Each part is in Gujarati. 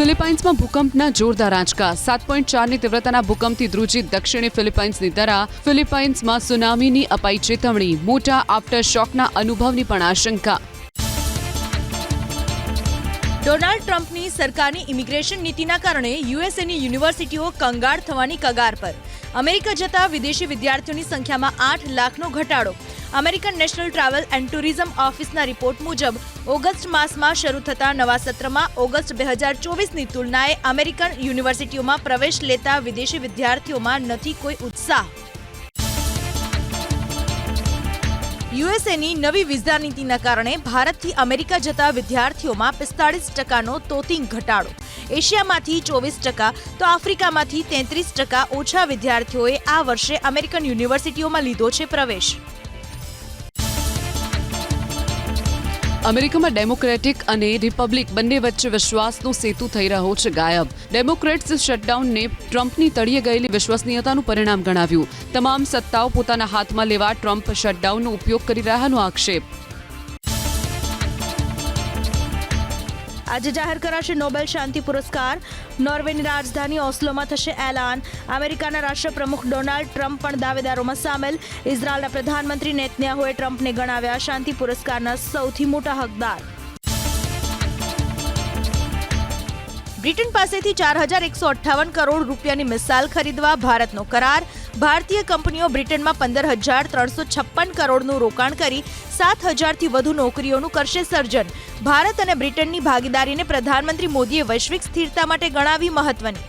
ફિલિપાઇન્સમાં ભૂકંપના જોરદાર આંચકા. સાત પોઈન્ટ ચારની તીવ્રતાના ભૂકંપથી ધ્રુજી દક્ષિણી ફિલિપાઇન્સની ધરા. ફિલિપાઇન્સમાં સુનામીની અપાઈ ચેતવણી. મોટા આફ્ટર શોકના અનુભવની પણ આશંકા. ડોનાલ્ડ ટ્રમ્પની સરકારની ઇમિગ્રેશન નીતિના કારણે યુએસએની યુનિવર્સિટીઓ કંગાળ થવાની કગાર પર. અમેરિકા જતા વિદેશી વિદ્યાર્થીઓની સંખ્યામાં આઠ લાખનો ઘટાડો. American national travel and tourism ઓફિસના રિપોર્ટ મુજબ, ઓગસ્ટ માસમાં શરૂ થતા નવા સત્રમાં ઓગસ્ટ બે હજાર ચોવીસની તુલનાએ અમેરિકન યુનિવર્સિટીઓમાં પ્રવેશ લેતા વિદેશી વિદ્યાર્થીઓમાં નથી કોઈ ઉત્સાહ. યુએસએની નવી વિઝા નીતિના કારણે ભારતથી અમેરિકા જતા વિદ્યાર્થીઓમાં પિસ્તાળીસ ટકાનો તોતિંગ ઘટાડો. એશિયામાંથી ચોવીસ ટકા તો આફ્રિકામાંથી તેત્રીસ ટકા ઓછા વિદ્યાર્થીઓએ આ વર્ષે અમેરિકન યુનિવર્સિટીઓમાં લીધો છે પ્રવેશ. અમેરિકામાં ડેમોક્રેટિક અને રિપબ્લિક બંને વચ્ચે વિશ્વાસનો સેતુ થઈ રહ્યો છે ગાયબ. ડેમોક્રેટ્સ શટડાઉનને ટ્રમ્પની તળિયે ગયેલી વિશ્વસનીયતાનું પરિણામ ગણાવ્યું. તમામ સત્તાઓ પોતાના હાથમાં લેવા ટ્રમ્પ શટડાઉનનો ઉપયોગ કરી રહ્યાનો આક્ષેપ. આજે જાહેર કરાશે નોબેલ શાંતિ પુરસ્કાર. નોર્વેની રાજધાની ઓસ્લોમાં થશે એલાન. અમેરિકાના રાષ્ટ્રપ્રમુખ ડોનાલ્ડ ટ્રમ્પ પણ દાવેદારોમાં સામેલ. ઇઝરાયલના પ્રધાનમંત્રી નેતન્યાહુએ ટ્રમ્પને ગણાવ્યા શાંતિ પુરસ્કારના સૌથી મોટા હકદાર. બ્રિટન પાસેથી ચાર હજાર એકસો અઠ્ઠાવન કરોડ રૂપિયાની મિસાઇલ ખરીદવા ભારતનો કરાર. ભારતીય કંપનીઓ બ્રિટનમાં પંદર હજાર ત્રણસો છપ્પન કરોડનું રોકાણ કરી સાત હજારથી વધુ નોકરીઓનું કરશે સર્જન. ભારત અને બ્રિટનની ભાગીદારીને પ્રધાનમંત્રી મોદીએ વૈશ્વિક સ્થિરતા માટે ગણાવી મહત્વની.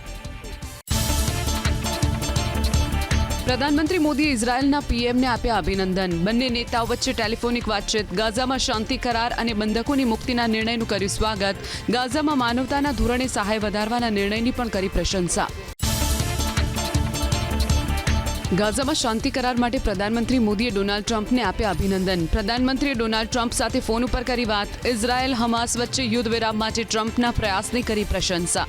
પ્રધાનમંત્રી મોદીએ ઇઝરાયેલના પીએમને આપ્યા અભિનંદન. બંને નેતાઓ વચ્ચે ટેલિફોનિક વાતચીત, ગાઝામાં શાંતિ કરાર અને બંધકોની મુક્તિના નિર્ણયનું કર્યું સ્વાગત. ગાઝામાં માનવતાના ધોરણે સહાય વધારવાના નિર્ણયની પણ કરી પ્રશંસા. ગાઝામાં શાંતિ કરાર માટે પ્રધાનમંત્રી મોદીએ ડોનાલ્ડ ટ્રમ્પને આપ્યા અભિનંદન. પ્રધાનમંત્રીએ ડોનાલ્ડ ટ્રમ્પ સાથે ફોન ઉપર કરી વાત. ઇઝરાયેલ, હમાસ વચ્ચે યુદ્ધ વિરામ માટે ટ્રમ્પના પ્રયાસની કરી પ્રશંસા.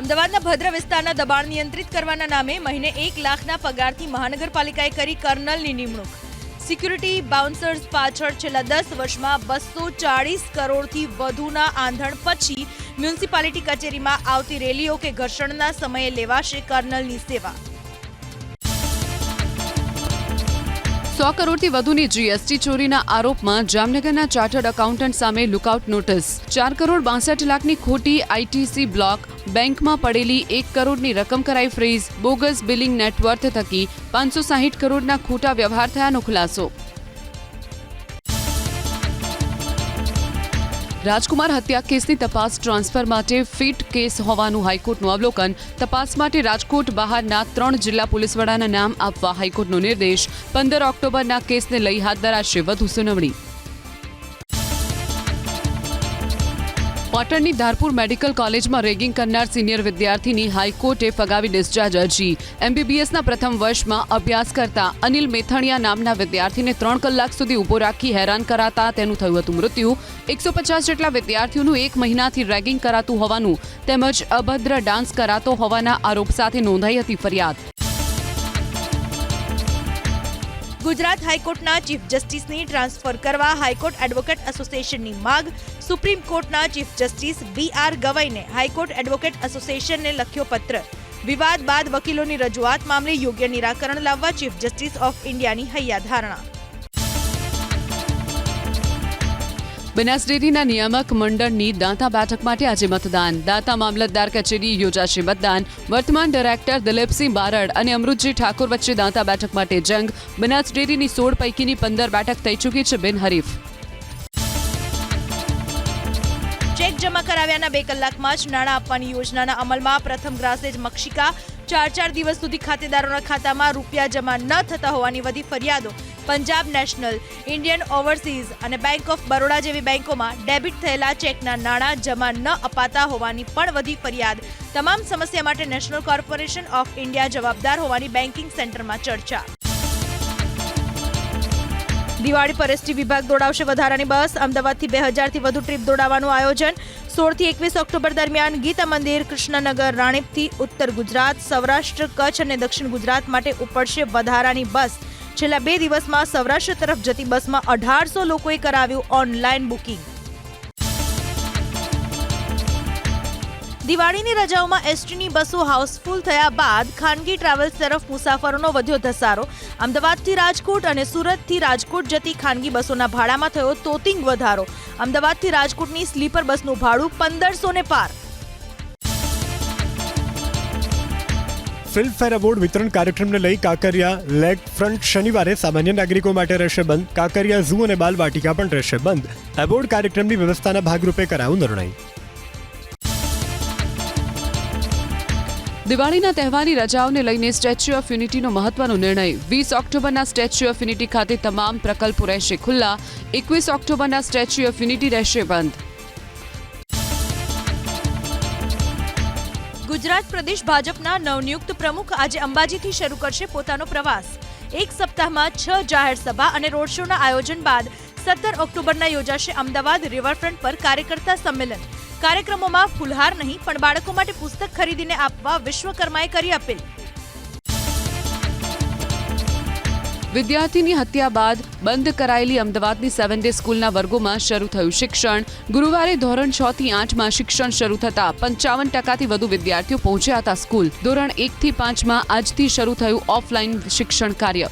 અમદાવાદના ભદ્ર વિસ્તારના દબાણ નિયંત્રિત કરવાના નામે મહિને એક લાખના પગારથી મહાનગરપાલિકાએ કરી કર્નલની નિમણૂક. સિક્યુરિટી બાઉન્સર્સ પાછળ છેલ્લા દસ વર્ષમાં બસો ચાળીસ કરોડથી વધુના આંધણ પછી મ્યુનિસિપાલિટી કચેરીમાં આવતી રેલીઓ કે ઘર્ષણના સમયે લેવાશે કર્નલની સેવા. સો કરોડથી વધુની જીએસટી ચોરીના આરોપમાં જામનગરના ચાર્ટર્ડ એકાઉન્ટન્ટ સામે લુકઆઉટ નોટિસ. ચાર કરોડ બાસઠ લાખની ખોટી આઈટીસી બ્લોક બેંકમાં પડેલી એક કરોડની રકમ કરાઈ ફ્રીઝ, બોગસ બિલિંગ નેટવર્થ થકી પાંચસો સાહીઠ કરોડના ખોટા વ્યવહાર થયાનો ખુલાસો. રાજકુમાર હત્યા કેસની તપાસ ટ્રાન્સફર માટે ફિટ કેસ હોવાનું હાઈકોર્ટનું અવલોકન. તપાસ માટે રાજકોટ બહારના ત્રણ જિલ્લા પોલીસ વડાના નામ આપવા હાઈકોર્ટનો નિર્દેશ. પંદર ઓક્ટોબરના કેસને લઈ હાથ ધરાશે વધુ સુનાવણી. પાટણની ધારપુર મેડિકલ કોલેજમાં રેગિંગ કરનાર સિનિયર વિદ્યાર્થીની હાઈકોર્ટે ફગાવી ડિસ્ચાર્જ અરજી. એમબીબીએસના પ્રથમ વર્ષમાં અભ્યાસ કરતા અનિલ મેથણિયા નામના વિદ્યાર્થીને ત્રણ કલાક સુધી ઊભો રાખી હેરાન કરાતા તેનું થયું હતું મૃત્યુ. એકસો પચાસ જેટલા વિદ્યાર્થીઓનું એક મહિનાથી રેગિંગ કરાતું હોવાનું તેમજ અભદ્ર ડાન્સ કરાતો હોવાના આરોપ સાથે નોંધાઈ હતી ફરિયાદ. ગુજરાત હાઈકોર્ટના ચીફ જસ્ટિસની ટ્રાન્સફર કરવા હાઈકોર્ટ એડવોકેટ એસોસિએશનની માંગ સુપ્રીમ કોર્ટના ચીફ જસ્ટિસ બી આર ગવાઈને હાઈકોર્ટ એડવોકેટ એસોસિએશનને લખ્યો પત્ર. વિવાદ બાદ વકીલોની રજૂઆત મામલે યોગ્ય નિરાકરણ લાવવા ચીફ જસ્ટિસ ઓફ ઇન્ડિયાની હૈયા ધારણા બનાસ ડેરીના નિયામક મંડળની દાંતા બેઠક માટે આજે મતદાન. દાંતા મામલતદાર કચેરી યોજાશે મતદાન. વર્તમાન ડાયરેક્ટર દિલીપસિંહ બારડ અને અમૃતજી ઠાકોર વચ્ચે દાંતા બેઠક માટે જંગ. બનાસ ડેરીની સોળ પૈકીની પંદર બેઠક થઈ ચૂકી છે બિનહરીફ. જમા કરાવ્યાના બે કલાકમાં જ નાણાં આપવાની યોજનાના અમલમાં પ્રથમ ગ્રાસેજ મક્ષિકા ચાર ચાર દિવસ સુધી ખાતેદારોના ખાતામાં રૂપિયા જમા ન થતા હોવાની વધી ફરિયાદો. પંજાબ નેશનલ, ઇન્ડિયન ઓવરસીઝ અને બેંક ઓફ બરોડા જેવી બેંકોમાં ડેબિટ થયેલા ચેકના નાણાં જમા ન અપાતા હોવાની પણ વધી ફરિયાદ. તમામ સમસ્યા માટે નેશનલ કોર્પોરેશન ઓફ ઇન્ડિયા જવાબદાર હોવાની બેન્કિંગ સેન્ટરમાં ચર્ચા. દિવાળી પર વિભાગ દોડાવશે વધારાની બસ. અમદાવાદથી બે હજારથી વધુ ટ્રીપ દોડાવવાનું આયોજન. સોળથી એકવીસ ઓક્ટોબર દરમિયાન ગીતા મંદિર, કૃષ્ણનગર, રાણીપથી ઉત્તર ગુજરાત, સૌરાષ્ટ્ર, કચ્છ અને દક્ષિણ ગુજરાત માટે ઉપડશે વધારાની બસ. છેલ્લા બે દિવસમાં સૌરાષ્ટ્ર તરફ જતી બસમાં અઢારસો લોકોએ કરાવ્યું ઓનલાઈન બુકિંગ. દિવાળીની રજાઓમાં એસટીની બસો હાઉસફુલ થયા બાદ ખાનગી ટ્રાવેલ્સ તરફ મુસાફરોનો વધ્યો ધસારો. અમદાવાદથી રાજકોટ અને સુરતથી રાજકોટ જતી ખાનગી બસોના ભાડામાં થયો તોતિંગ વધારો. અમદાવાદથી રાજકોટની સ્લીપર બસનું ભાડું પંદરસો ને પાર. ફિલ્મફેર એવોર્ડ વિતરણ કાર્યક્રમને લઈ કાંકરિયા લેગ ફ્રન્ટ શનિવારે સામાન્ય નાગરિકો માટે રહેશે બંધ. કાંકરિયા ઝૂ અને બાલવાટિકા પણ રહેશે બંધ. એવોર્ડ કાર્યક્રમની વ્યવસ્થાના ભાગરૂપે કરાયો નિર્ણય. દિવાળીના તહેવારની રજાઓને લઈને સ્ટેચ્યુ ઓફ યુનિટીનો મહત્વનો નિર્ણય. વીસ ઓક્ટોબરના સ્ટેચ્યુ ઓફ યુનિટી ખાતે તમામ પ્રકલ્પો રહેશે ખુલ્લા. એકવીસ ઓક્ટોબરના સ્ટેચ્યુ ઓફ યુનિટી રહેશે બંધ. ગુજરાત પ્રદેશ ભાજપના નવનિયુક્ત પ્રમુખ આજે અંબાજીથી શરૂ કરશે પોતાનો પ્રવાસ. એક સપ્તાહમાં છ જાહેર સભા અને રોડ શોના આયોજન બાદ સત્તર ઓક્ટોબરના યોજાશે અમદાવાદ રિવરફ્રન્ટ પર કાર્યકર્તા સંમેલન. કાર્યક્રમોમાં ફુલહાર નહીં, પણ બાળકો માટે પુસ્તક ખરીદીને આપવા વિશ્વકર્માએ કરી અપીલ. વિદ્યાર્થીની હત્યા બાદ બંધ કરાયેલી અમદાવાદની સેવન ડે સ્કૂલના વર્ગોમાં શરૂ થયું શિક્ષણ. ગુરુવારે ધોરણ છ થી આઠમાં શિક્ષણ શરૂ થતા પંચાવન ટકાથી વધુ વિદ્યાર્થીઓ પહોંચ્યા હતા સ્કૂલ. ધોરણ એક થી પાંચમાં આજથી શરૂ થયું ઓફલાઈન શિક્ષણ કાર્ય.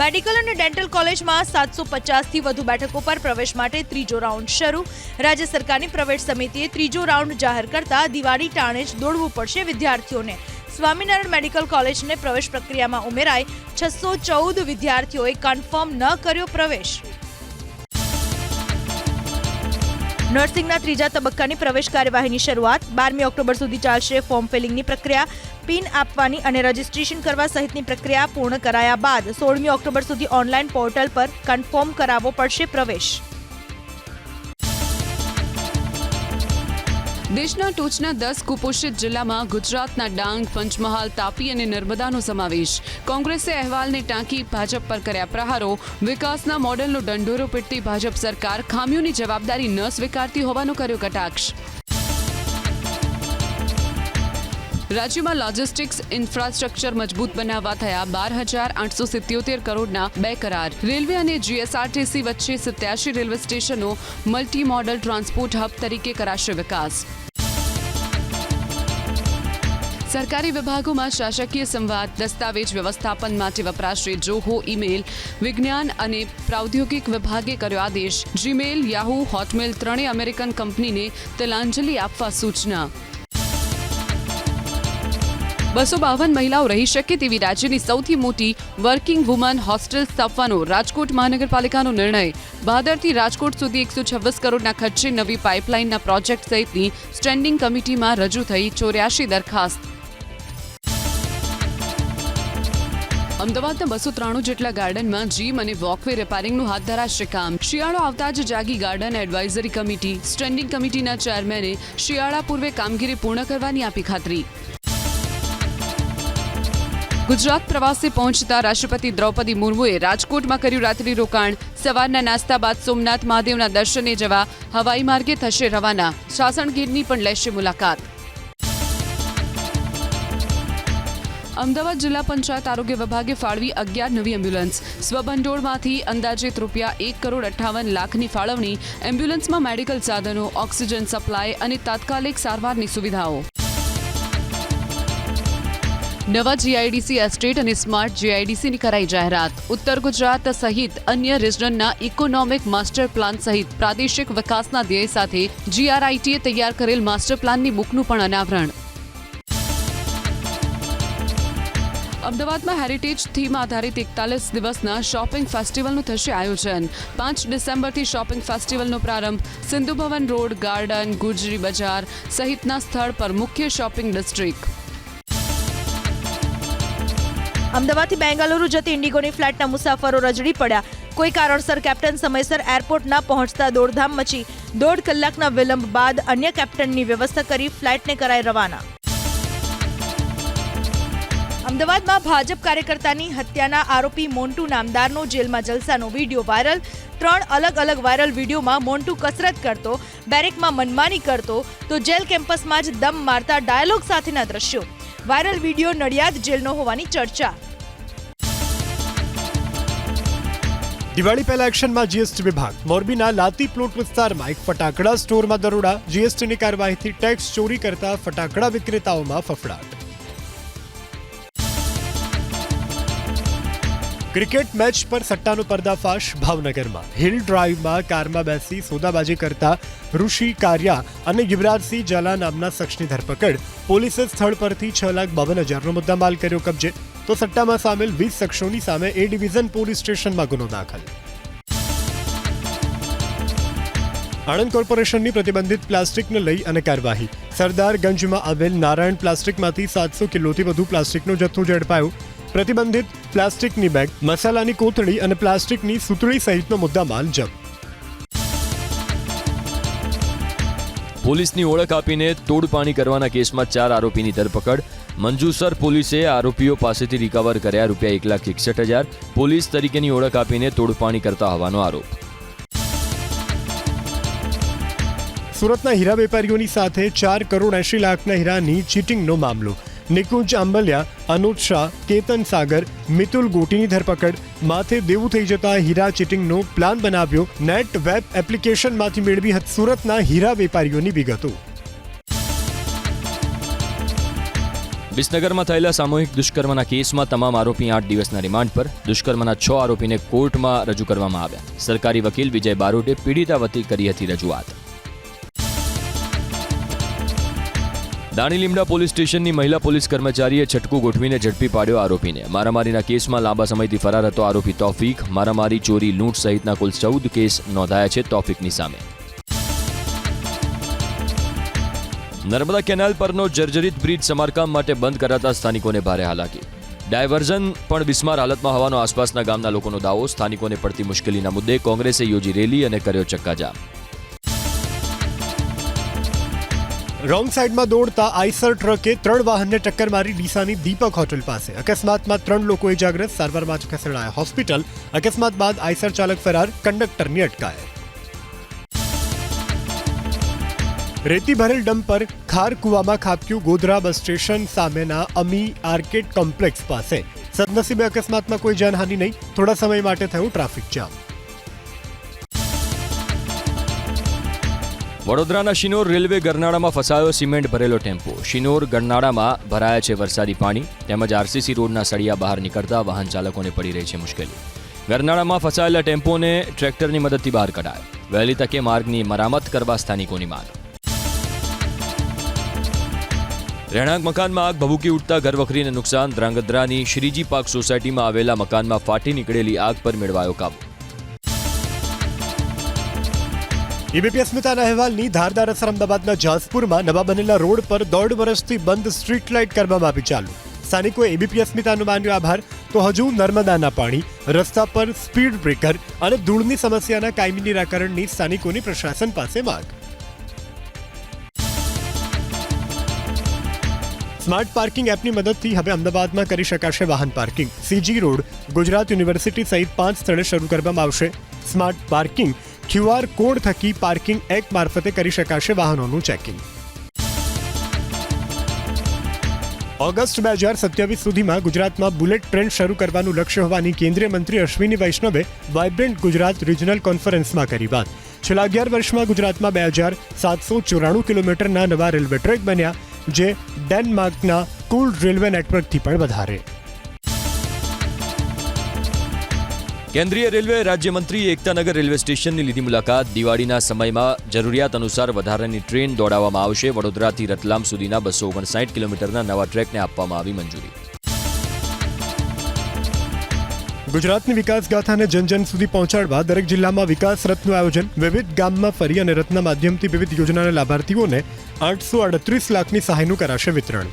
મેડિકલ અને ડેન્ટલ કોલેજમાં સાતસો પચાસથી વધુ બેઠકો પર પ્રવેશ માટે ત્રીજો રાઉન્ડ શરૂ. રાજ્ય સરકારની પ્રવેશ સમિતિએ ત્રીજો રાઉન્ડ જાહેર કરતા દિવાળી ટાણે જ દોડવું પડશે વિદ્યાર્થીઓને. સ્વામિનારાયણ મેડિકલ કોલેજને પ્રવેશ પ્રક્રિયામાં ઉમેરાય છસો ચૌદ વિદ્યાર્થીઓએ કન્ફર્મ ન કર્યો પ્રવેશ. નર્સિંગના ત્રીજા તબક્કાની પ્રવેશ કાર્યવાહીની શરૂઆત બારમી ઓક્ટોબર સુધી ચાલશે. ફોર્મ ફિલિંગની પ્રક્રિયા પિન આપવાની અને રજીસ્ટ્રેશન કરવા સહિતની પ્રક્રિયા પૂર્ણ કરાયા બાદ સોળમી ઓક્ટોબર સુધી ઓનલાઈન પોર્ટલ પર કન્ફર્મ કરાવવો પડશે પ્રવેશ. દેશના ટોચના દસ કુપોષિત જિલ્લામાં ગુજરાતના ડાંગ, પંચમહાલ, તાપી અને નર્મદાનો સમાવેશ. કોંગ્રેસે અહેવાલને ટાંકી ભાજપ પર કર્યા પ્રહારો. વિકાસના મોડેલનો દંડોરો પીટતી ભાજપ સરકાર ખામીઓની જવાબદારી ન સ્વીકારતી હોવાનો કર્યો કટાક્ષ. રાજ્યમાં લોજિસ્ટિક્સ ઇન્ફ્રાસ્ટ્રક્ચર મજબૂત બનાવવા થયા બાર હજાર આઠસો સિત્યોતેર કરોડના બે કરાર. રેલવે અને જીએસઆરટીસી વચ્ચે સત્યાસી રેલવે સ્ટેશનો મલ્ટી મોડલ ટ્રાન્સપોર્ટ હબ તરીકે કરાશે વિકાસ. સરકારી વિભાગોમાં શાસકીય સંવાદ, દસ્તાવેજ વ્યવસ્થાપન માટે વપરાશે જોહો ઈમેલ વિજ્ઞાન અને પ્રૌદ્યોગિક વિભાગે કર્યો આદેશ. જીમેલ યાહુ હોટમેલ ત્રણેય અમેરિકન કંપનીને તિલાંજલિ આપવા સૂચના. બસો બાવન મહિલાઓ રહી શકે તેવી રાજ્યની સૌથી મોટી વર્કિંગ વુમન હોસ્ટેલ સ્થાપવાનો રાજકોટ મહાનગરપાલિકાનો નિર્ણય. ભાદરથી રાજકોટ સુધી એકસો છવ્વીસ કરોડના ખર્ચે નવી પાઇપલાઇનના પ્રોજેક્ટ સહિતની સ્ટેન્ડિંગ કમિટીમાં રજૂ થઈ ચોર્યાસી દરખાસ્ત. અમદાવાદના બસો ત્રાણું જેટલા ગાર્ડનમાં જીમ અને વોકવે રિપેરિંગનું હાથ ધરાશે કામ. શિયાળો આવતા જ જાગી ગાર્ડન એડવાઇઝરી કમિટી, સ્ટેન્ડિંગ કમિટીના ચેરમેને શિયાળા પૂર્વે કામગીરી પૂર્ણ કરવાની આપી ખાતરી. ગુજરાત પ્રવાસે પહોંચતા રાષ્ટ્રપતિ દ્રૌપદી મુર્મુએ રાજકોટમાં કર્યું રાત્રિ રોકાણ. સવારના નાસ્તા બાદ સોમનાથ મહાદેવના દર્શને જવા હવાઈ માર્ગે થશે રવાના. સાસણગીરની પણ લેશે મુલાકાત. અમદાવાદ જિલ્લા પંચાયત આરોગ્ય વિભાગે ફાળવી અગિયાર નવી એમ્બ્યુલન્સ. સ્વભંડોળમાંથી અંદાજિત રૂપિયા એક કરોડ અઠ્ઠાવન લાખની ફાળવણી. એમ્બ્યુલન્સમાં મેડિકલ સાધનો, ઓક્સિજન સપ્લાય અને તાત્કાલિક સારવારની સુવિધાઓ. નવા જીઆઈડીસી એસ્ટેટ અને સ્માર્ટ જીઆઈડીસીની કરાઈ જાહેરાત. ઉત્તર ગુજરાત સહિત અન્ય રિજનના ઇકોનોમિક માસ્ટર પ્લાન સહિત પ્રાદેશિક વિકાસના ધ્યેય સાથે જીઆરઆઈટીએ તૈયાર કરેલ માસ્ટર પ્લાનની બુકનું પણ અનાવરણ. અમદાવાદમાં હેરિટેજ થીમ આધારિત એકતાલીસ દિવસના શોપિંગ ફેસ્ટિવલનું થશે આયોજન. પાંચ ડિસેમ્બરથી શોપિંગ ફેસ્ટિવલનો પ્રારંભ. સિંધુ ભવન રોડ, ગાર્ડન, ગુજરી બજાર સહિતના સ્થળ પર મુખ્ય શોપિંગ ડિસ્ટ્રિક્ટ. અમદાવાદથી બેંગાલુરુ જતી ઇન્ડિગોની ફ્લાઇટના મુસાફરો રજડી પડ્યા. કોઈ કારણસર કેપ્ટન સમયસર એરપોર્ટ ન પહોંચતા દોડધામ મચી. દોઢ કલાકના વિલંબ બાદ અન્ય કેપ્ટનની વ્યવસ્થા કરી ફ્લાઇટને કરાઈ રવાના. અમદાવાદમાં ભાજપ કાર્યકર્તાની હત્યાના આરોપી મોન્ટુ નામદારનો જેલમાં જલસાનો વીડિયો વાયરલ. ત્રણ અલગ અલગ વાયરલ વિડીયોમાં મોન્ટુ કસરત કરતો, બેરેકમાં મનમાની કરતો, તો જેલ કેમ્પસમાં જ દમ મારતા ડાયલોગ સાથેના દ્રશ્યો. વાયરલ વીડિયો નડિયાદ જેલનો હોવાની ચર્ચા. દિવાળી પહેલા એક્શનમાં જીએસટી વિભાગ. મોરબીના લાતી પ્લોટ વિસ્તારમાં એક ફટાકડા સ્ટોરમાં દરોડા. જીએસટીની કાર્યવાહીથી ટેક્સ ચોરી કરતા ફટાકડા વિક્રેતાઓમાં ફફડાટ. ક્રિકેટ મેચ પર સટ્ટાનો પર્દાફાશ ભાવનગરમાં. હિલ ડ્રાઈવમાં કારમાં બેસી સોદાબાજી કરતા ઋષિ કારિયા અને યુવરાજસિંહ ઝાલા નામના શખ્સની ધરપકડ. પોલીસે સ્થળ પરથી છ લાખ બાવન હજારનો મુદ્દામાલ કર્યો કબજે. તો સટ્ટામાં સામેલ વીસ શખ્સોની સામે એ ડિવિઝન પોલીસ સ્ટેશનમાં ગુનો દાખલ. આણંદ કોર્પોરેશનની પ્રતિબંધિત પ્લાસ્ટિકને લઈ અને કાર્યવાહી. સરદારગંજમાં આવેલ નારાયણ પ્લાસ્ટિકમાંથી સાતસો કિલોથી વધુ પ્લાસ્ટિકનો જથ્થો ઝડપાયો. પ્રતિબંધિત પ્લાસ્ટિકની બેગ મસાલાની કોથળી અને પ્લાસ્ટિકની સૂતળી સહિતનો મુદ્દામાલ જપ્ત. પોલીસની ઓળખ આપીને તોડપાણી કરવાના કેસમાં ચાર આરોપીની ધરપકડ. મંજુસર પોલીસે આરોપીઓ પાસેથી રિકવર કર્યા રૂપિયા એક લાખ એકસઠ હજાર. પોલીસ તરીકેની ઓળખ આપીને તોડપાણી કરતા હોવાનો આરોપ. સુરતના હીરા વેપારીઓની સાથે ચાર કરોડ એંશી લાખના હીરાની ચીટિંગનો મામલો. નિકુંજ આંબલિયા, અનુજ શાહ, કેતન સાગર, મિતુલ ગોટીની ધરપકડ, માથે દેવું થઈ જતા હીરા ચીટિંગનો પ્લાન બનાવ્યો, નેટ વેબ એપ્લિકેશનમાંથી મેળવી હતી સુરતના હીરા વેપારીઓની વિગતો. વિસનગરમાં થયેલા સામૂહિક દુષ્કર્મના કેસમાં તમામ આરોપી આઠ દિવસના રિમાન્ડ પર, દુષ્કર્મના છ આરોપીને કોર્ટમાં રજૂ કરવામાં આવ્યા. સરકારી વકીલ વિજય બારોટે પીડિતા વતી કરી હતી રજૂઆત. દાણી લીમડા પોલીસ સ્ટેશનની મહિલા પોલીસ કર્મચારીએ છટકું ગોઠવીને ઝડપી પાડ્યો આરોપીને. મારામારીના કેસમાં લાંબા સમયથી ફરાર હતો આરોપી તોફીક. મારામારી, ચોરી, લૂંટ સહિતના કુલ ચૌદ કેસ નોંધાયા છે તોફીકની સામે. નર્મદા કેનાલ પરનો જર્જરિત બ્રિજ સમારકામ માટે બંધ કરાતા સ્થાનિકોને ભારે હાલાકી. ડાયવર્ઝન પણ બિસ્માર હાલતમાં હોવાનો આસપાસના ગામના લોકોનો દાવો. સ્થાનિકોને પડતી મુશ્કેલીના મુદ્દે કોંગ્રેસે યોજી રેલી અને કર્યો ચક્કાજામ. રોંગ સાઈડમાં દોડતા આઈસર ટ્રકે ત્રણ વાહનને ટક્કર મારી ડીસાની દીપક હોટલ પાસે. અકસ્માતમાં ત્રણ લોકો ઇજાગ્રસ્ત સારવારમાં ખસેડાયા. હોસ્પિટલ અકસ્માત બાદ આઈસર ચાલક ફરાર, કંડક્ટરની અટકાય રેતી ભરેલ ડમ્પર ખાર કુવામાં ખાબક્યું ગોધરા બસ સ્ટેશન સામેના અમી આર્કેડ કોમ્પ્લેક્સ પાસે. સદનસીબે અકસ્માતમાં કોઈ જાનહાનિ નહીં, થોડા સમય માટે થયું ટ્રાફિક જામ. વડોદરાના શિનોર રેલવે ગરનાળામાં ફસાયો સિમેન્ટ ભરેલો ટેમ્પો. શિનોર ગરનાળામાં ભરાયા છે વરસાદી પાણી, તેમજ આરસીસી રોડના સળિયા બહાર નીકળતા વાહન ચાલકોને પડી રહી છે મુશ્કેલી. ગરનાળામાં ફસાયેલા ટેમ્પોને ટ્રેક્ટરની મદદથી બહાર કઢાય. વહેલી તકે માર્ગની મરામત કરવા સ્થાનિકોની માંગ. રહેણાંક મકાનમાં આગ ભભૂકી ઉઠતા ઘરવખરીને નુકસાન, ધ્રાંગધ્રાની શ્રીજી પાર્ક સોસાયટીમાં આવેલા મકાનમાં ફાટી નીકળેલી આગ પર મેળવાયો કાબુ. એબીપી અસ્મિતાના અહેવાલની ધારદાર અસર અમદાવાદના જાસપુરમાં નવા બનેલા રોડ પર દોઢ વર્ષથી બંધ સ્ટ્રીટ લાઇટ કરવામાં આવી ચાલુ. સ્થાનિકોએ એબીપી અસ્મિતાનો માન્યો આભાર. તો હજુ નર્મદાના પાણી, રસ્તા પર સ્પીડ બ્રેકર અને ધૂળની સમસ્યાના કાયમી નિરાકરણની સ્થાનિકોની પ્રશાસન પાસે માંગ. સ્માર્ટ પાર્કિંગ એપની મદદથી હવે અમદાવાદમાં કરી શકાશે વાહન parking. CG road Gujarat university સહિત પાંચ સ્થળે શરૂ કરવામાં આવશે. સ્માર્ટ પાર્કિંગ ક્યુઆર કોડ થકી પાર્કિંગ એક્ટ મારફતે કરી શકાશે વાહનોનું ચેકિંગ. ઓગસ્ટ બે હજાર સત્યાવીસ સુધીમાં ગુજરાતમાં બુલેટ ટ્રેન શરૂ કરવાનું લક્ષ્ય હોવાની કેન્દ્રીય મંત્રી અશ્વિની વૈષ્ણવે વાઇબ્રન્ટ ગુજરાત રિજનલ કોન્ફરન્સમાં કરી વાત. છેલ્લા અગિયાર વર્ષમાં ગુજરાતમાં બે હજાર સાતસો ચોરાણું કિલોમીટરના નવા રેલવે ટ્રેક બન્યા, જે ડેનમાર્કના કુલ રેલવે નેટવર્કથી પણ વધારે. કેન્દ્રીય રેલવે રાજ્યમંત્રી એકતાનગર રેલવે સ્ટેશનની લીધી મુલાકાત. દિવાળીના સમયમાં જરૂરિયાત અનુસાર વધારાની ટ્રેન દોડાવવામાં આવશે. વડોદરાથી રતલામ સુધીના બસો ઓગણસાઠ કિલોમીટરના નવા ટ્રેકને આપવામાં આવી મંજૂરી. ગુજરાતની વિકાસ ગાથાને જન જન સુધી પહોંચાડવા દરેક જિલ્લામાં વિકાસ રથનું આયોજન. વિવિધ ગામમાં ફરી અને રથના માધ્યમથી વિવિધ યોજનાના લાભાર્થીઓને આઠસો અડત્રીસ લાખની સહાયનું કરાશે વિતરણ.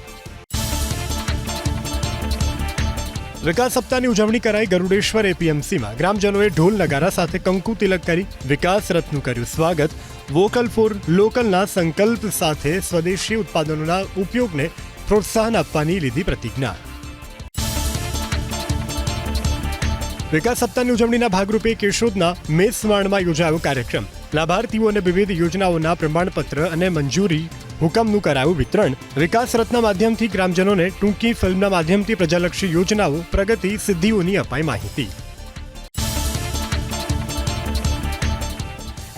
વિકાસ સપ્તાહની ઉજવણી કરાઈ ગરુડેશ્વર એપીએમસીમાં. ગ્રામજનોએ ઢોલ નગારા સાથે કંકુ તિલક કરી વિકાસ રથનું કર્યું સ્વાગત. વોકલ ફોર લોકલના સંકલ્પ સાથે સ્વદેશી ઉત્પાદનોના ઉપયોગને પ્રોત્સાહન આપવાની લીધી પ્રતિજ્ઞા. વિકાસ સપ્તાહની ઉજવણીના ભાગરૂપે કેશોદના મેસવાણમાં યોજાયો કાર્યક્રમ. લાભાર્થીઓને વિવિધ યોજનાઓના પ્રમાણપત્ર અને મંજૂરી, હુકમનું કરાયું વિતરણ વિકાસ રથના માધ્યમથી ગ્રામજનોને ટૂંકી ફિલ્મના માધ્યમથી પ્રજાલક્ષી યોજનાઓ, પ્રગતિ, સિદ્ધિઓની અપાઈ માહિતી.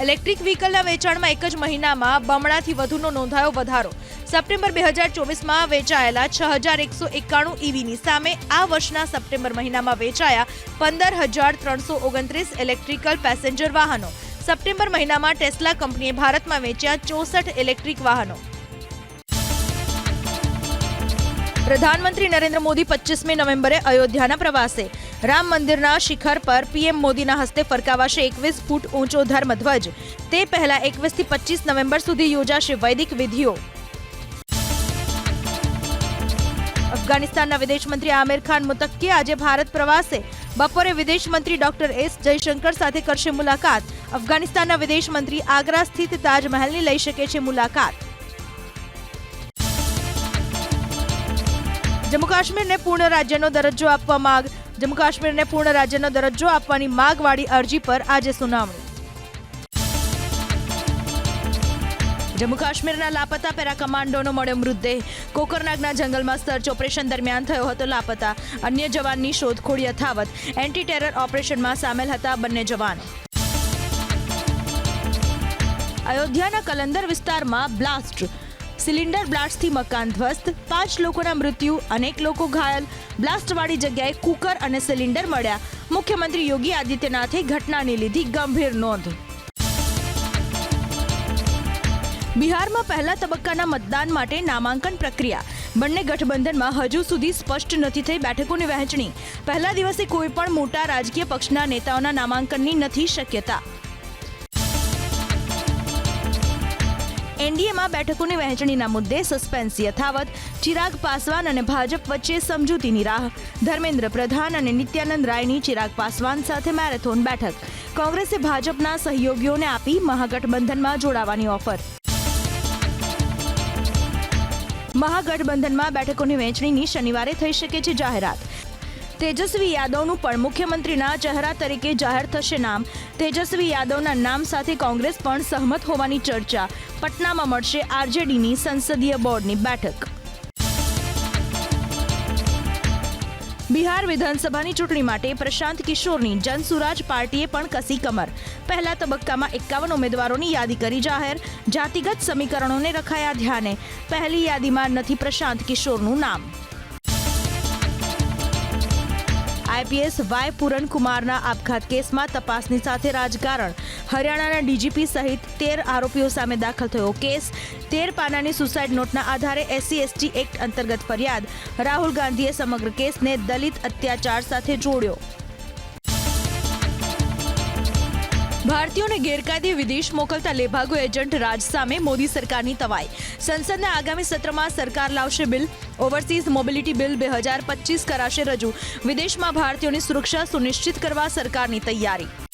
ઇલેક્ટ્રિક વ્હીકલના વેચાણમાં એક જ મહિનામાં બમણાથી વધુનો નોંધાયો વધારો. સપ્ટેમ્બર બે હજાર ચોવીસમાં વેચાયેલા છ હજાર એકસો એકાણું ઈવીની સામે આ વર્ષના સપ્ટેમ્બર મહિનામાં વેચાયા પંદર હજાર ત્રણસો ઓગણત્રીસ ઇલેક્ટ્રિકલ પેસેન્જર વાહનો. સપ્ટેમ્બર મહિનામાં ટેસ્લા કંપનીએ ભારતમાં વેચ્યા ચોસઠ ઇલેક્ટ્રિક વાહનો. પ્રધાનમંત્રી નરેન્દ્ર મોદી પચીસમી નવેમ્બરે અયોધ્યાના પ્રવાસે. રામ મંદિરના શિખર પર પીએમ મોદીના હસ્તે ફરકાવાશે એકવીસ ફૂટ ઊંચો ધર્મધ્વજ. તે પહેલા એકવીસથી પચીસ નવેમ્બર સુધી યોજાશે વૈદિક વિધિઓ. અફઘાનિસ્તાનના વિદેશ મંત્રી આમિર ખાન મુતક્કી આજે ભારત પ્રવાસે. બપોરે વિદેશ મંત્રી ડોક્ટર એસ જયશંકર સાથે કરશે મુલાકાત. અફઘાનિસ્તાનના વિદેશ મંત્રી આગ્રા સ્થિત તાજમહેલની લઈ શકે છે મુલાકાત. જમ્મુ કાશ્મીરને પૂર્ણ રાજ્યનો દરજ્જો આપવા માંગ. જમ્મુ કાશ્મીરને પૂર્ણ રાજ્યનો દરજ્જો આપવાની માગવાળી અરજી પર આજે સુનાવણી. જમ્મુ કાશ્મીરના લાપતા પેરા કમાન્ડોનો મળ્યો મૃતદેહ. કોકરનાગના જંગલમાં સર્ચ ઓપરેશન દરમિયાન થયો હતો લાપતા. અન્ય જવાનની શોધખોળ યથાવત. એન્ટી ટેરર ઓપરેશનમાં સામેલ હતા બંને જવાન. અયોધ્યાના કલંદર વિસ્તારમાં બ્લાસ્ટ. સિલિન્ડર બ્લાસ્ટથી મકાન ધ્વસ્ત. પાંચ લોકોના મૃત્યુ, અનેક લોકો ઘાયલ. બ્લાસ્ટવાળી જગ્યાએ કુકર અને સિલિન્ડર મળ્યા. મુખ્યમંત્રી યોગી આદિત્યનાથે ઘટનાની લીધી ગંભીર નોંધ. બિહારમાં પહેલા તબક્કાના મતદાન માટે નામાંકન પ્રક્રિયા. બંને ગઠબંધનમાં હજુ સુધી સ્પષ્ટ નથી થઈ બેઠકોની વહેંચણી. પહેલા દિવસે કોઈ પણ મોટા રાજકીય પક્ષના નેતાઓના નામાંકનની નથી શક્યતા. એનડીએમાં બેઠકોની વહેંચણીના મુદ્દે સસ્પેન્સ, યથાવત, ચિરાગ પાસવાન અને ભાજપ વચ્ચે સમજૂતીની રાહ. ધર્મેન્દ્ર પ્રધાન અને નિત્યાનંદ રાયની ચિરાગ પાસવાન સાથે મેરેથોન બેઠક. કોંગ્રેસે ભાજપના સહયોગીઓને આપી મહાગઠબંધનમાં જોડાવાની ઓફર. મહાગઠબંધનમાં બેઠકોની વહેંચણીની શનિવારે થઈ શકે છે જાહેરાત. તેજસ્વી યાદવનું પણ મુખ્યમંત્રીના ચહેરા તરીકે જાહેર થશે નામ. તેજસ્વી યાદવના નામ સાથે કોંગ્રેસ પણ સહમત હોવાની ચર્ચા. પટનામાં મળશે આરજેડીની સંસદીય બોર્ડની બેઠક. બિહાર વિધાનસભાની ચૂંટણી માટે પ્રશાંત કિશોરની જનસુરાજ પાર્ટીએ પણ કસી કમર. પહેલા તબક્કામાં એકાવન ઉમેદવારોની યાદી કરી જાહેર. જાતિગત સમીકરણોને રખાયા ધ્યાને. પહેલી યાદીમાં નથી પ્રશાંત કિશોરનું નામ. આઈપીએસ વાય પૂરણકુમારના આપઘાત કેસમાં તપાસની સાથે રાજકારણ. હરિયાણાના ડીજીપી સહિત તેર આરોપીઓ સામે દાખલ થયો કેસ. તેર પાનાની સુસાઇડ નોટના આધારે એસસી, એસટી એક્ટ અંતર્ગત ફરિયાદ. રાહુલ ગાંધીએ સમગ્ર કેસને દલિત અત્યાચાર સાથે જોડ્યો. ભારતીયોને ગેરકાયદે વિદેશ મોકલતા લેભાગો એજન્ટ રાજ સામે મોદી સરકારની તવાઈ. સંસદના આગામી સત્રમાં સરકાર લાવશે બિલ. ઓવરસીઝ મોબિલિટી બિલ બે હજાર પચીસ કરાશે રજૂ. વિદેશમાં ભારતીયોની સુરક્ષા સુનિશ્ચિત કરવા સરકારની તૈયારી.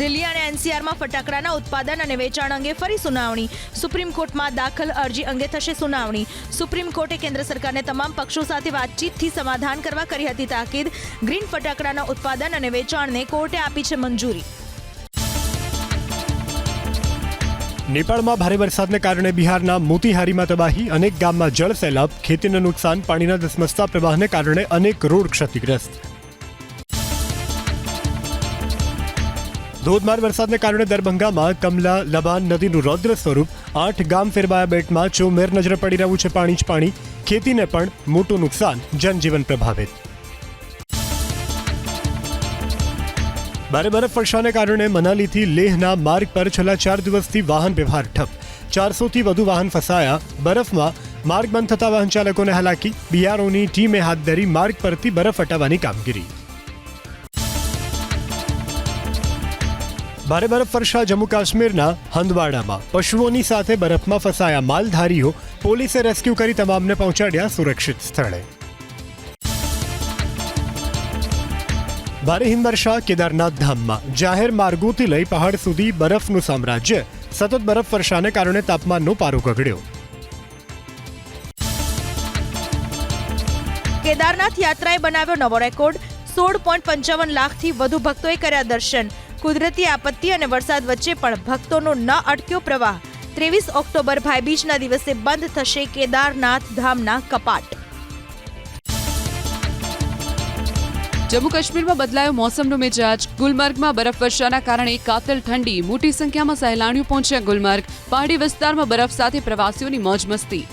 દિલ્હી અને એનસીઆરમાં ફટાકડાના ઉત્પાદન અને વેચાણ અંગે ફરી સુનાવણી. સુપ્રીમ કોર્ટમાં દાખલ અરજી અંગે થશે સુનાવણી. સુપ્રીમ કોર્ટે કેન્દ્ર સરકારને તમામ પક્ષો સાથે વાતચીતથી સમાધાન કરવા કરી હતી તાકીદ. ગ્રીન ફટાકડાના ઉત્પાદન અને વેચાણને કોર્ટે આપી છે મંજૂરી. નેપાળમાં ભારે વરસાદને કારણે બિહારના મોતીહારીમાં તબાહી, અનેક ગામમાં જળ સૈલાબ, ખેતીને નુકસાન, પાણીના ધસમસતા પ્રવાહને કારણે અનેક રોડ ક્ષતિગ્રસ્ત. ધોધમાર વરસાદને કારણે દરભંગામાં કમલા લબાન નદીનું રૌદ્ર સ્વરૂપ, આઠ ગામ ફેરવાયા બેટમાં ચોમેર નજરે પડી રહ્યું છે પાણી જ પાણી, ખેતીને પણ મોટું નુકસાન, જનજીવન પ્રભાવિત. ભારે બરફ વર્ષાને કારણે મનાલીથી લેહના માર્ગ પર છેલ્લા ચાર દિવસથી વાહન વ્યવહાર ઠપ. ચારસોથી વધુ વાહન ફસાયા. બરફમાં માર્ગ બંધ થતા વાહન ચાલકોને હાલાકી. બીઆરઓની ટીમે હાથ ધરી માર્ગ પરથી બરફ હટાવવાની કામગીરી. ભારે બરફ વર્ષા જમ્મુ કાશ્મીરના હંદવાડામાં. પશુઓની સાથે બરફમાં ફસાયા માલધારીઓ પોલીસે રેસ્ક્યુ કરી તમામને પહોંચાડ્યા સુરક્ષિત સ્થળે. ભારે હિમવર્ષા કેદારનાથ ધામમાં. જાહેર માર્ગોથી લઈ પહાડ સુધી બરફનું સામ્રાજ્ય. સતત બરફ વર્ષાને કારણે તાપમાનનો પારો ગગડ્યો. કેદારનાથ યાત્રાએ બનાવ્યો નવો રેકોર્ડ. સોળ પોઈન્ટ પંચાવન લાખથી વધુ ભક્તોએ કર્યા દર્શન. કુદરતી આપત્તિ અને વરસાદ વચ્ચે પણ ભક્તોનો ન અટક્યો પ્રવાહ. ત્રેવીસ ઓક્ટોબર ભાઈબીજના દિવસે બંધ થશે કેદારનાથ ધામના કપાટ. જમ્મુ કાશ્મીરમાં બદલાયો મોસમનો મિજાજ. ગુલમર્ગમાં બરફવર્ષાના કારણે કાતલ ઠંડી. મોટી સંખ્યામાં સહેલાણીઓ પહોંચ્યા ગુલમર્ગ. પહાડી વિસ્તારમાં બરફ સાથે પ્રવાસીઓની મોજ મસ્તી.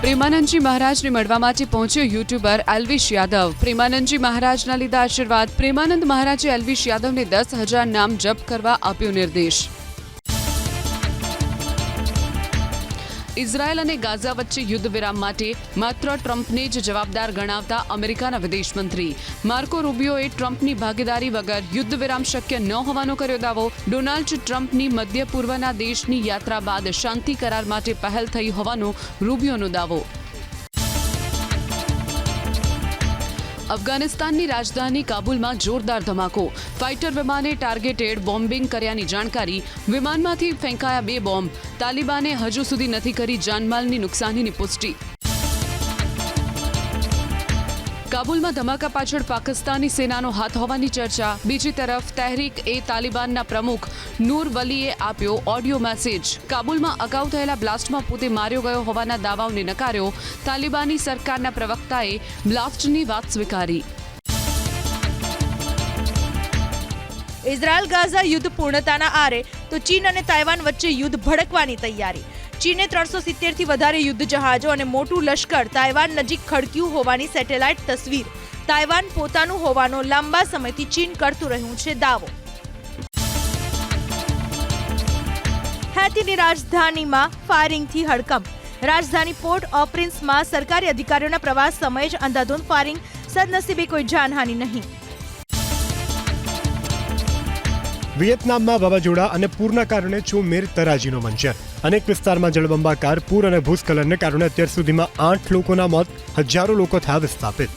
પ્રેમાનંદજી મહારાજને મળવા માટે પહોંચ્યો યુટ્યુબર એલ્વિશ યાદવ. પ્રેમાનંદજી મહારાજના લીધા આશીર્વાદ. પ્રેમાનંદ મહારાજે એલ્વિશ યાદવને દસ હજાર નામ જપ કરવા આપ્યો નિર્દેશ. ઇઝરાયલ અને ગાઝા વચ્ચે યુદ્ધ વિરામ માટે માત્ર ટ્રમ્પને જ જવાબદાર ગણાવતા અમેરિકાના વિદેશ મંત્રી માર્કો રૂબિયોએ ટ્રમ્પની ભાગીદારી વગર યુદ્ધ વિરામ શક્ય ન હોવાનો કર્યો દાવો. ડોનાલ્ડ ટ્રમ્પની મધ્ય પૂર્વના દેશની યાત્રા બાદ શાંતિ કરાર માટે પહેલ થઈ હોવાનો રૂબિયોનો દાવો. અફઘાનિસ્તાનની રાજધાની કાબુલમાં જોરદાર ધમાકો. ફાઇટર વિમાને ટાર્ગેટેડ બોમ્બિંગ કર્યાની જાણકારી. વિમાનમાંથી ફેંકાયા બે બોમ્બ. તાલિબાને હજુ સુધી નથી કરી જાનમાલની નુકસાનીની પુષ્ટિ. કાબુલમાં ધમાકા પાછળ પાકિસ્તાની સેનાનો હાથ હોવાની ચર્ચા. બીજી તરફ તહેરીક એ તાલિબાનના પ્રમુખ નૂર વલીએ આપ્યો ઓડિયો મેસેજ. કાબુલમાં અગાઉ થયેલા બ્લાસ્ટમાં પોતે માર્યો ગયો હોવાના દાવાઓને નકાર્યો. તાલિબાની સરકારના પ્રવક્તાએ બ્લાસ્ટની વાત સ્વીકારી. ઇઝરાયલ ગાઝા યુદ્ધ પૂર્ણતાના આરે તો ચીન અને તાઇવાન વચ્ચે યુદ્ધ ભડકવાની તૈયારી. ચીને ત્રણસો સિત્તેરથી વધારે યુદ્ધ જહાજો અને મોટું લશ્કર તાઇવાન નજીક ખડક્યું હોવાની સેટેલાઇટ તસવીર. તાઇવાન પોતાનું હોવાનો લાંબા સમયથી ચીન કરતું રહ્યું છે દાવો. હેતીની રાજધાનીમાં ફાયરિંગથી હડકંપ. રાજધાની પોર્ટ ઓફ પ્રિન્સમાં સરકારી અધિકારીઓના પ્રવાસ સમયે જ અંધાધૂંધ ફાયરિંગ સદનસીબે કોઈ જાનહાનિ નહીં. વિયેતનામમાં વાવાઝોડા અને પૂરના કારણે ચોમેર તરાજીનો મંચર અનેક વિસ્તારમાં જળબંબાકાર, પૂર અને ભૂસ્ખલનને કારણે અત્યાર સુધીમાં આઠ લોકોના મોત, હજારો લોકો થયા વિસ્થાપિત.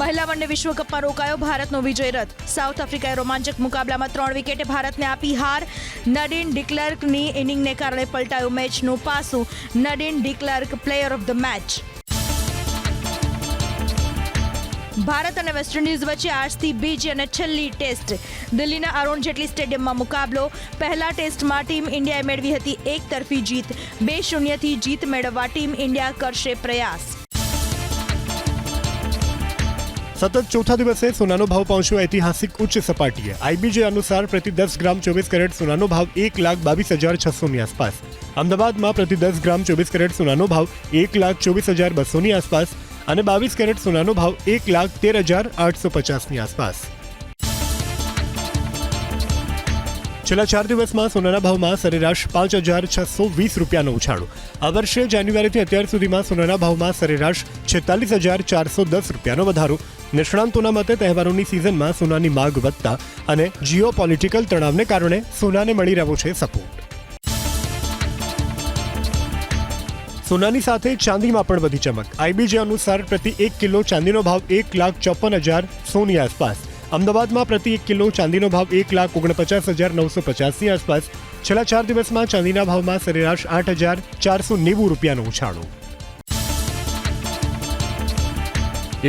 મહિલા વનડે વિશ્વકપમાં રોકાયો ભારતનો વિજય રથ. સાઉથ આફ્રિકાએ રોમાંચક મુકાબલામાં ત્રણ વિકેટે ભારતને આપી હાર. નડીન ડિક્લર્કની ઇનિંગને કારણે પલટાયું મેચનું પાસું. Nadine de Klerk, player of the match. Bharat અને વેસ્ટ ઇન્ડિઝ વચ્ચે આજથી બીજી અને છેલ્લી ટેસ્ટ. દિલ્હીના અરુણ જેટલી સ્ટેડિયમમાં મુકાબલો. પહેલા ટેસ્ટમાં ટીમ ઇન્ડિયાએ મેળવી હતી એક તરફી જીત. બે શૂન્યથી જીત મેળવવા ટીમ ઇન્ડિયા કરશે પ્રયાસ. સતત ચોથા દિવસે સોનાનો ભાવ પહોંચ્યો ઐતિહાસિક ઉચ્ચ સપાટીએ. આઈબીજે અનુસાર પ્રતિ દસ ગ્રામ ચોવીસ કેરેટ સોનાનો ભાવ એક લાખ બાવીસ હજાર છસોની આસપાસ. અમદાવાદમાં પ્રતિ દસ ગ્રામ ચોવીસ કેરેટ સોનાનો ભાવ એક લાખ ચોવીસ હજાર બસોની આસપાસ. અને બાવીસ કેરેટ સોનાનો ભાવ એક લાખ તેર હજાર આઠસો પચાસની આસપાસ. છેલ્લા ચાર દિવસમાં સોનાના ભાવમાં સરેરાશ પાંચ હજાર છસો વીસ રૂપિયાનો ઉછાળો. આ વર્ષે જાન્યુઆરીથી અત્યાર સુધીમાં સોનાના ભાવમાં સરેરાશ છેતાલીસ હજાર ચારસો દસ રૂપિયાનો વધારો. નિષ્ણાંતોના મતે તહેવારોની સિઝનમાં સોનાની માગ વધતા અને જીઓ પોલિટિકલ તણાવને કારણે સોનાને મળી રહ્યો છે સપોર્ટ. સોનાની સાથે ચાંદીમાં પણ વધી ચમક. આઈબીજે અનુસાર પ્રતિ એક કિલો ચાંદીનો ભાવ એક લાખ ચોપન હજાર સોની આસપાસ. અમદાવાદમાં પ્રતિ એક કિલો ચાંદીનો ભાવ એક લાખ ઓગણપચાસ હજાર નવસો પચાસની આસપાસ. છેલ્લા ચાર દિવસમાં ચાંદીના ભાવમાં સરેરાશ આઠ હજાર ચારસો નેવું રૂપિયાનો ઉછાળો.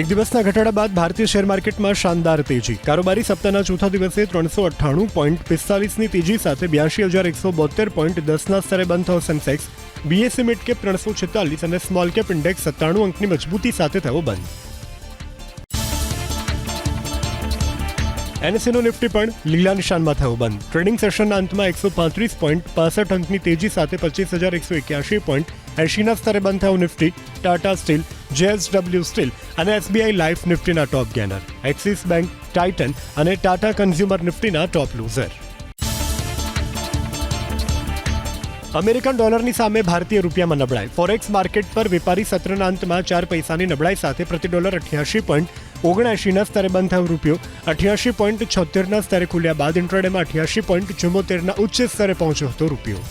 એક દિવસના ઘટાડા બાદ ભારતીય શેર માર્કેટમાં શાનદાર તેજી. કારોબારી સપ્તાહના ચોથા દિવસે ત્રણસો અઠ્ઠાણું પોઈન્ટ પિસ્તાલીસની તેજી સાથે બ્યાસી હજાર એકસો બોતેર પોઈન્ટ દસના સ્તરે બંધ થયો સેન્સેક્સ. બીએસસી મિડ કેપ ત્રણસો છેતાલીસ અને સ્મોલ કેપ ઇન્ડેક્સ સત્તાણું અંકની મજબૂતી સાથે થયો બંધ. એનએસએનો નિફ્ટી પણ લીલા નિશાનમાં થયો બંધ. ટ્રેડિંગ સેશનના અંતમાં એકસો પાંત્રીસ પોઈન્ટ પાસઠ અંકની તેજી સાથે પચીસ હજાર એકસો એક્યાસી પોઈન્ટ એંશીના સ્તરે બંધ થયો Nifty. Tata steel, JSW steel અને SBI life નિફ્ટીના top gainer. Axis bank, Titan અને ટાટા કન્ઝ્યુમર નિફ્ટીના ટોપ લૂઝર. અમેરિકન ડોલરની સામે ભારતીય રૂપિયામાં નબળાઈ. ફોરેક્સ માર્કેટ પર વેપારી સત્રના અંતમાં ચાર પૈસાની નબળાઈ સાથે પ્રતિ ડોલર અઠ્યાસી પોઈન્ટ ઓગણએંશીના સ્તરે બંધ થયો રૂપિયો. અઠ્યાસી પોઈન્ટ છોતેરના સ્તરે ખુલ્યા બાદ ઇન્ટ્રોડેમાં અઠ્યાસી પોઈન્ટ ચુમ્મોતેરના ઉચ્ચ સ્તરે પહોંચ્યો હતો રૂપિયો.